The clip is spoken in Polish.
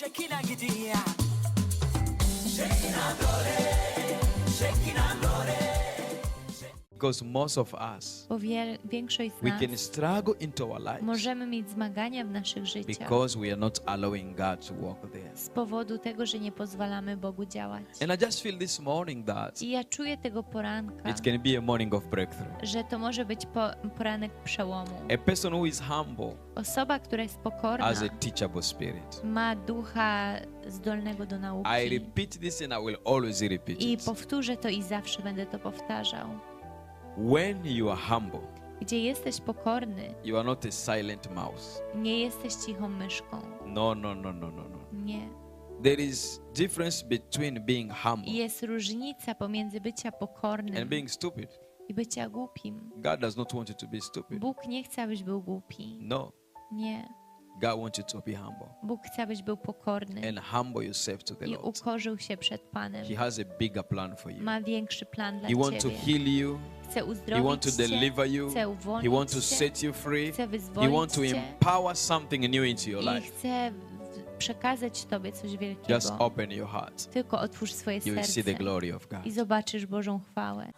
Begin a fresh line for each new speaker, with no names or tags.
şekil gidiyor. Şekil adore, şekil adore.
Because most of us,
Bo wiel, większość z
we
nas
can struggle into our lives
możemy mieć zmagania w naszych życiach
because we are not allowing God to walk there.
z powodu tego, że nie pozwalamy Bogu działać.
And I just feel this morning that
I ja czuję tego poranka,
it can be a morning of breakthrough.
że to może być po, poranek przełomu.
A person who is humble
Osoba, która jest pokorna,
has a teachable spirit.
ma ducha zdolnego do nauki.
I repeat this and I will always repeat
I
it.
powtórzę to i zawsze będę to powtarzał.
When you are humble,
Gdzie jesteś pokorny,
you are not a silent mouse.
nie jesteś cichą myszką.
No, no, no, no, no, no.
Nie.
There is difference between being humble
jest różnica pomiędzy bycia pokornym
and being stupid.
i bycia głupim.
God does not want you to be stupid.
Bóg nie chce, abyś był głupi.
No,
Nie.
God wants you to be humble
Bóg chce, abyś był pokorny
and humble yourself to the
i
Lord.
ukorzył się przed Panem.
He has a bigger plan for you.
Ma większy plan dla
He wants to
Ciebie.
heal you.
Chce
He wants
uzdrowić
to deliver you.
chce
He
uwolnić
wants to
Cię,
set you free.
chce
He
wyzwolić
wants to
Cię
empower something new into your
i
life.
chce w- przekazać Tobie coś
Just
wielkiego.
open your heart.
Tylko otwórz swoje
You will see the
serce
glory of God.
i zobaczysz Bożą chwałę.